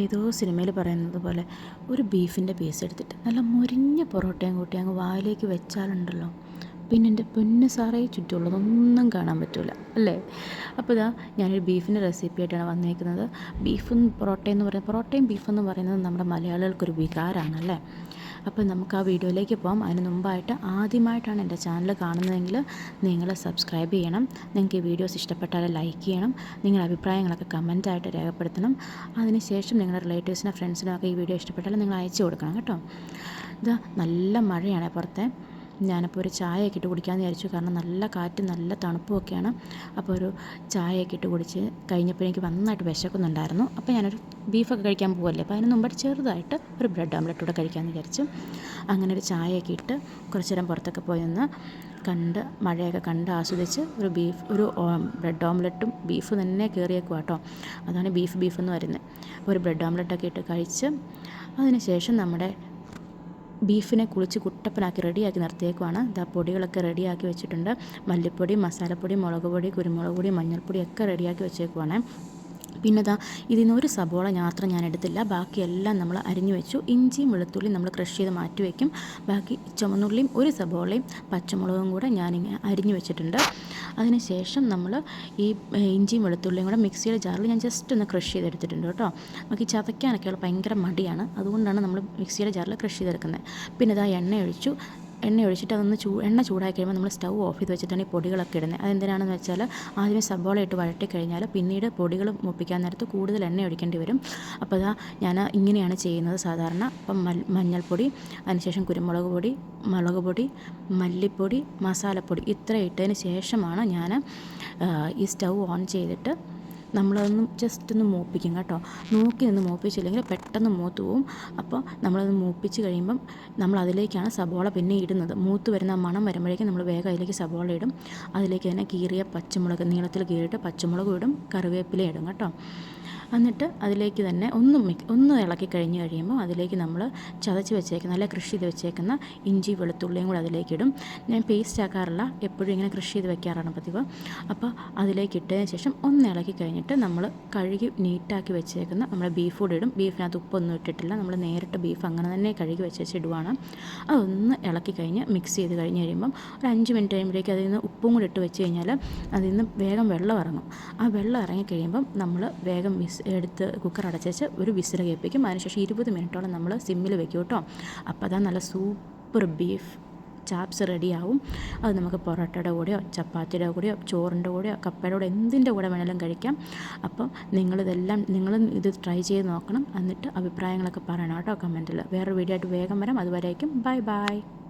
ഏതോ സിനിമയിൽ പറയുന്നത് പോലെ ഒരു ബീഫിന്റെ പീസ് എടുത്തിട്ട് നല്ല മുരിഞ്ഞ പൊറോട്ടയും കൂട്ടി അങ്ങ് വായിലേക്ക് വെച്ചാലുണ്ടല്ലോ. പിന്നെ എന്റെ പൊന്ന് സാറേ ചുറ്റുമുള്ളതൊന്നും കാണാൻ പറ്റില്ല അല്ലേ? അപ്പോൾ ഇതാ ഞാനൊരു ബീഫിന്റെ റെസിപ്പി ആയിട്ടാണ് വന്നേക്കുന്നത്. ബീഫും പൊറോട്ടയെന്ന് പറയുന്നത് പൊറോട്ടയും ബീഫെന്ന് പറയുന്നത് നമ്മുടെ മലയാളികൾക്കൊരു വികാരമാണ് അപ്പോൾ നമുക്ക് ആ വീഡിയോയിലേക്ക് പോകാം അതിന് മുമ്പായിട്ട് ആദ്യമായിട്ടാണ് എന്റെ ചാനൽ കാണുന്നതെങ്കിൽ നിങ്ങൾ സബ്സ്ക്രൈബ് ചെയ്യണം. നിങ്ങൾക്ക് ഈ വീഡിയോസ് ഇഷ്ടപ്പെട്ടാൽ ലൈക്ക് ചെയ്യണം. നിങ്ങളുടെ അഭിപ്രായങ്ങളൊക്കെ കമന്റായിട്ട് രേഖപ്പെടുത്തണം. അതിനുശേഷം നിങ്ങളുടെ റിലേറ്റീവ്സിനോ ഫ്രണ്ട്സിനോ ഒക്കെ ഈ വീഡിയോ ഇഷ്ടപ്പെട്ടാൽ നിങ്ങൾ അയച്ചു കൊടുക്കണം കേട്ടോ. ഇതാ നല്ല മഴയാണ് പുറത്തെ. ഞാനപ്പോൾ ഒരു ചായയൊക്കെ ഇട്ട് കുടിക്കാമെന്ന് വിചാരിച്ചു. കാരണം നല്ല കാറ്റും നല്ല തണുപ്പും ഒക്കെയാണ് അപ്പോൾ ഒരു ചായയൊക്കെ ഇട്ട് കുടിച്ച് കഴിഞ്ഞപ്പോൾ എനിക്ക് നന്നായിട്ട് വിശക്കുന്നുണ്ടായിരുന്നു. അപ്പോൾ ഞാനൊരു ബീഫൊക്കെ കഴിക്കാൻ പോവല്ലേ. അപ്പോൾ അതിന് മുമ്പായിട്ട് ചെറുതായിട്ട് ഒരു ബ്രെഡ് ഓംലെറ്റ് കൂടെ കഴിക്കാമെന്ന് വിചാരിച്ചു. അങ്ങനെ ഒരു ചായയൊക്കെ ഇട്ട് കുറച്ച് നേരം പുറത്തൊക്കെ പോയി നിന്ന് കണ്ട് മഴയൊക്കെ കണ്ട് ആസ്വദിച്ച് ഒരു ബീഫ് ഒരു ബ്രെഡ് ഓംലെറ്റും ബീഫ് തന്നെ കയറിയേക്കും കേട്ടോ. അതാണ് ബീഫ് ബീഫ് എന്ന് പറയുന്നത്. അപ്പോൾ ഒരു ബ്രെഡ് ഓംലെറ്റൊക്കെ ഇട്ട് കഴിച്ച് അതിന് ശേഷം നമ്മുടെ ബീഫിനെ കുളിച്ച് കുട്ടപ്പനാക്കി റെഡിയാക്കി നിർത്തിയേക്കുവാണ്. ഇതാ പൊടികളൊക്കെ റെഡിയാക്കി വെച്ചിട്ടുണ്ട്. മല്ലിപ്പൊടി മസാലപ്പൊടി മുളക് പൊടി കുരുമുളക് പൊടി മഞ്ഞൾപ്പൊടി ഒക്കെ റെഡിയാക്കി വെച്ചേക്കുവാണ്. പിന്നെ ഇതാ ഇതിൽ നിന്ന് ഒരു സബോള മാത്രം ഞാൻ എടുത്തില്ല. ബാക്കിയെല്ലാം നമ്മൾ അരിഞ്ഞു വെച്ചു. ഇഞ്ചിയും വെളുത്തുള്ളിയും നമ്മൾ ക്രഷ് ചെയ്ത് മാറ്റി വയ്ക്കും ബാക്കി ചുമന്നുള്ളിയും ഒരു സബോളയും പച്ചമുളകും കൂടെ ഞാനിങ്ങനെ അരിഞ്ഞു വെച്ചിട്ടുണ്ട്. അതിനുശേഷം നമ്മൾ ഈ ഇഞ്ചിയും വെളുത്തുള്ളിയും കൂടെ മിക്സിയുടെ ജാറിൽ ഞാൻ ജസ്റ്റ് ഒന്ന് ക്രഷ് ചെയ്തെടുത്തിട്ടുണ്ട് കേട്ടോ. നമുക്ക് ചതയ്ക്കാനൊക്കെയുള്ള ഭയങ്കര മടിയാണ്. അതുകൊണ്ടാണ് നമ്മൾ മിക്സിയുടെ ജാറിൽ ക്രഷ് ചെയ്തെടുക്കുന്നത്. പിന്നെ ഇതാ എണ്ണ ഒഴിച്ചു. എണ്ണ ഒഴിച്ചിട്ട് അതൊന്ന് ചൂ എണ്ണ ചൂടാക്കി കഴിയുമ്പോൾ നമ്മൾ സ്റ്റൗ ഓഫ് ചെയ്ത് വെച്ചിട്ടാണ് ഈ പൊടികളൊക്കെ ഇടുന്നത് അതെന്തിനാണെന്ന് വെച്ചാൽ ആദ്യമേ സബോള ഇട്ട് വഴറ്റി കഴിഞ്ഞാൽ പിന്നീട് പൊടികൾ മുപ്പിക്കാൻ നേരത്ത് കൂടുതൽ എണ്ണ ഒഴിക്കേണ്ടി വരും. അപ്പോൾ അതാ ഞാൻ ഇങ്ങനെയാണ് ചെയ്യുന്നത് സാധാരണ. അപ്പം മഞ്ഞൾപ്പൊടി അതിനുശേഷം കുരുമുളക് പൊടി മുളക് പൊടി മല്ലിപ്പൊടി മസാലപ്പൊടി ഇത്ര ഇട്ടതിന് ശേഷമാണ് ഞാൻ ഈ സ്റ്റൗ ഓൺ ചെയ്തിട്ട് നമ്മളതൊന്ന് ജസ്റ്റ് ഒന്ന് മൂപ്പിക്കും കേട്ടോ. നോക്കി നിന്ന് മൂപ്പിച്ചില്ലെങ്കിൽ പെട്ടെന്ന് മൂത്ത് പോവും. അപ്പോൾ നമ്മളത് മൂപ്പിച്ച് കഴിയുമ്പം നമ്മൾ അതിലേക്കാണ് സബോള പിന്നെ ഇടുന്നത്. മൂത്ത് വരുന്ന മണം വരുമ്പോഴേക്കും നമ്മൾ വേഗം അതിലേക്ക് സബോള ഇടും. അതിലേക്ക് തന്നെ കീറിയ പച്ചമുളക് നീളത്തിൽ കീറിയിട്ട് പച്ചമുളകും ഇടും. കറിവേപ്പില ഇടും കേട്ടോ. എന്നിട്ട് അതിലേക്ക് തന്നെ ഒന്ന് ഒന്ന് ഇളക്കി കഴിഞ്ഞ് കഴിയുമ്പോൾ അതിലേക്ക് നമ്മൾ ചതച്ച് വെച്ചേക്കുന്ന നല്ല കൃഷി ചെയ്ത് വെച്ചേക്കുന്ന ഇഞ്ചി വെളുത്തുള്ളിയും കൂടെ അതിലേക്കിടും ഞാൻ പേസ്റ്റ് ആക്കാറില്ല എപ്പോഴും ഇങ്ങനെ കൃഷി ചെയ്ത് വെക്കാറാണ് പതിവ്. അപ്പോൾ അതിലേക്ക് ഇട്ടതിന് ശേഷം ഒന്ന് ഇളക്കി കഴിഞ്ഞിട്ട് നമ്മൾ കഴുകി നീറ്റാക്കി വെച്ചേക്കുന്ന നമ്മുടെ ബീഫ് കൂടെ ഇടും. ബീഫിനകത്ത് ഉപ്പൊന്നും ഇട്ടിട്ടില്ല. നമ്മൾ നേരിട്ട് ബീഫ് അങ്ങനെ തന്നെ കഴുകി വെച്ച് ഇടുവാണ്. അതൊന്ന് ഇളക്കി കഴിഞ്ഞ് മിക്സ് ചെയ്ത് കഴിഞ്ഞ് കഴിയുമ്പം ഒരു അഞ്ച് മിനിറ്റ് കഴിയുമ്പോഴേക്കും അതിൽ നിന്ന് ഉപ്പും കൂടി ഇട്ട് വെച്ച് കഴിഞ്ഞാൽ അതിൽ നിന്ന് വേഗം വെള്ളം ഇറങ്ങും. ആ വെള്ളം ഇറങ്ങി കഴിയുമ്പം നമ്മൾ വേഗം മിസ് എടുത്ത് കുക്കർ അടച്ചേച്ച് ഒരു വിസിൽ കേൾപ്പിക്കും. അതിനുശേഷം ഇരുപത് മിനിറ്റോളം നമ്മൾ സിമ്മിൽ വെക്കും കേട്ടോ. അപ്പോൾ അതാ നല്ല സൂപ്പർ ബീഫ് ചാപ്സ് റെഡിയാവും. അത് നമുക്ക് പൊറോട്ടയുടെ കൂടെയോ ചപ്പാത്തിയുടെ കൂടെയോ ചോറിന്റെ കൂടെയോ കപ്പയുടെ കൂടെ എന്തിന്റെ കൂടെ വേണമെങ്കിലും കഴിക്കാം. അപ്പം നിങ്ങളിതെല്ലാം നിങ്ങൾ ഇത് ട്രൈ ചെയ്ത് നോക്കണം. എന്നിട്ട് അഭിപ്രായങ്ങളൊക്കെ പറയണം കേട്ടോ കമന്റിൽ വേറൊരു വീഡിയോ ആയിട്ട് വേഗം വരാം. അതുവരേക്കും ബൈ ബൈ